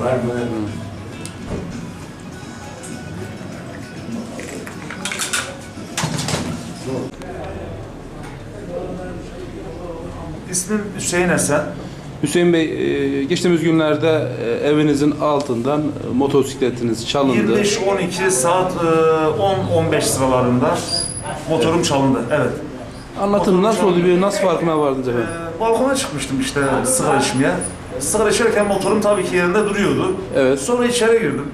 Var mı? İsmim Hüseyin Esen. Hüseyin Bey, e, geçtiğimiz günlerde e, evinizin altından e, motosikletiniz çalındı. 25-12 saat e, 10-15 sıralarında motorum çalındı. Evet. Anlatın nasıl oldu, bir nasıl farkına vardınız efendim? Balkona çıkmıştım işte sigara içmeye. Sigara içerken motorum tabii ki yerinde duruyordu. Evet. Sonra içeri girdim.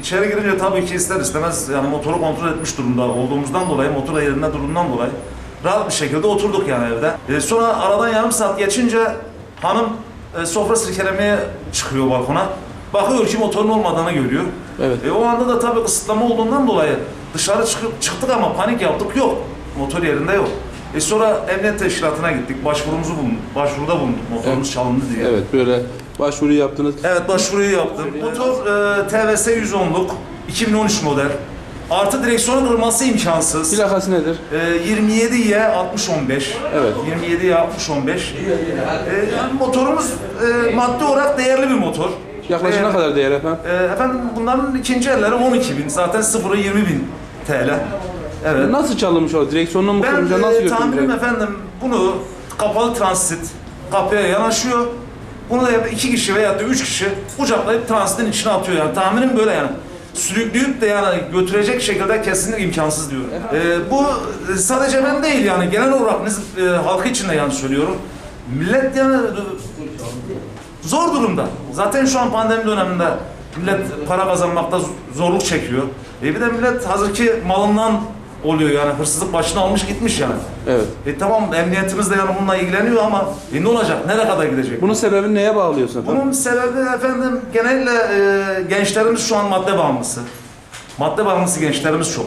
İçeri girince tabii ki ister istemez yani motoru kontrol etmiş durumda olduğumuzdan dolayı, motor yerinde durduğundan dolayı rahat bir şekilde oturduk yani evde. E, sonra aradan yarım saat geçince hanım e, sofra sirkelemeye çıkıyor balkona. Bakıyor ki motorun olmadığını görüyor. Evet. E, o anda da tabii kısıtlama olduğundan dolayı dışarı çıkıp çıktık ama panik yaptık yok. Motor yerinde yok. E sonra emniyet teşkilatına gittik. Başvurumuzu bulunduk. Başvuruda bulunduk motorumuz çalındı diye. Evet, böyle başvuru yaptınız. Evet başvuruyu yaptım. Motor e, TVS 110'luk 2013 model. Artı direksiyon kırılması imkansız. Plakası nedir? E, 27 Y 60 15. Evet. 27 Y 60 15. E, yani motorumuz e, maddi olarak değerli bir motor. Yaklaşık ne E, kadar değer efendim? e, efendim bunların ikinci elleri 12 bin. Zaten sıfırı 20 bin TL. Evet. Nasıl çalınmış o? Direksiyonunu mu Ben e, nasıl götürdünüz? tahminim efendim bunu kapalı transit kapıya yanaşıyor. Bunu da iki kişi veya da üç kişi kucaklayıp transitin içine atıyor yani. Tahminim böyle yani. Sürükleyip de yani götürecek şekilde kesinlikle imkansız diyorum. E, bu e, sadece ben değil yani genel olarak biz e, halkı için de yani söylüyorum. Millet yani e, zor durumda. Zaten şu an pandemi döneminde millet para kazanmakta zorluk çekiyor. E bir de millet hazırki malından oluyor yani hırsızlık başına almış gitmiş yani. Evet. E tamam emniyetimiz de yani bununla ilgileniyor ama e ne olacak? Nereye kadar gidecek? Bunun sebebini neye bağlıyorsun efendim? Bunun sebebi efendim genelde e, gençlerimiz şu an madde bağımlısı. Madde bağımlısı gençlerimiz çok.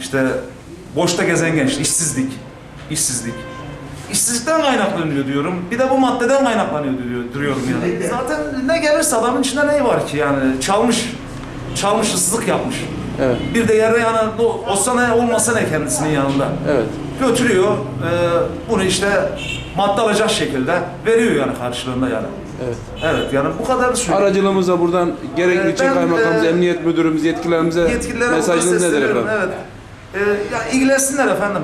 İşte boşta gezen genç, işsizlik, işsizlik. İşsizlikten kaynaklanıyor diyorum. Bir de bu maddeden kaynaklanıyor diyor, duruyorum yani. Zaten ne gelirse adamın içinde ne var ki yani? Çalmış, çalmış, hırsızlık yapmış. Evet. Bir de yere yani o- olsa ne olmasa ne kendisinin yanında. Evet. Götürüyor, e, bunu işte madde alacak şekilde veriyor yani karşılığında yani. Evet. Evet yani bu kadar söyleyeyim. Aracılığımıza buradan gerek Ee, ben, kaymakamımız, e, emniyet müdürümüz, yetkililerimize mesajınız nedir efendim? Evet. Ee, ya ilgilensinler efendim.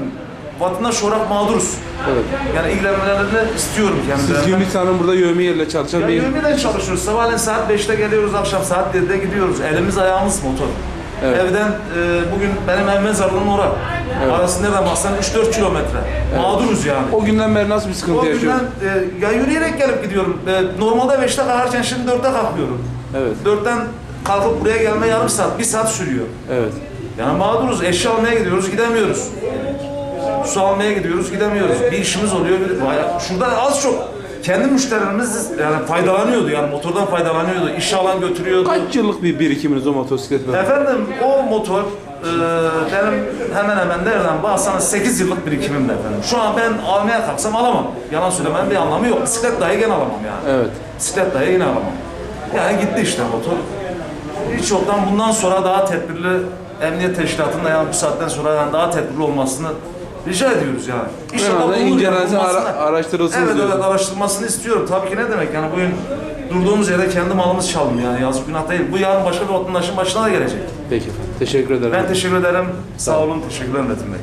Vatandaş olarak mağduruz. Evet. Yani ilgilenmelerini istiyorum Siz kendilerinden. Ümit Hanım burada yövmiyeyle çalışan bir... yövmiden çalışıyoruz. Sabahleyin saat 5'te geliyoruz, akşam saat 7'de gidiyoruz. Elimiz ayağımız motor. Evet. Evden e, bugün benim ev mezarlığım ora. Evet. Arası nereden baksan 3-4 kilometre. Mağduruz yani. O günden beri nasıl bir sıkıntı O yaşıyorsun? günden e, ya yürüyerek gelip gidiyorum. E, normalde 5'te kalkarken şimdi 4'te kalkıyorum. Evet. 4'ten kalkıp buraya gelme yarım saat, bir saat sürüyor. Evet. Yani mağduruz, eşya almaya gidiyoruz, gidemiyoruz. Su almaya gidiyoruz, gidemiyoruz. Bir işimiz oluyor. Bir, şurada az çok kendi müşterilerimiz yani faydalanıyordu yani motordan faydalanıyordu. İş alan götürüyordu. Kaç yıllık bir birikiminiz o motosiklet efendim? Efendim o motor e, benim hemen hemen nereden baksanız 8 yıllık birikimimde efendim. Şu an ben almaya kalksam alamam. Yalan söylemenin bir anlamı yok. Bisiklet dahi gene alamam yani. Evet. Bisiklet dahi yine alamam. Yani gitti işte motor. Hiç yoktan bundan sonra daha tedbirli emniyet teşkilatında yani bu saatten sonra yani daha tedbirli olmasını rica ediyoruz yani. En azından bulunur incelensin, ara- araştırılsın Evet evet diyorsun. araştırmasını istiyorum. Tabii ki ne demek yani bugün durduğumuz yerde kendi malımız çalınıyor yani yazık günah değil. Bu yarın başka bir vatandaşın başına da gelecek. Peki efendim. Teşekkür ederim. Ben teşekkür ederim. Sağ olun. Teşekkürler Metin Bey.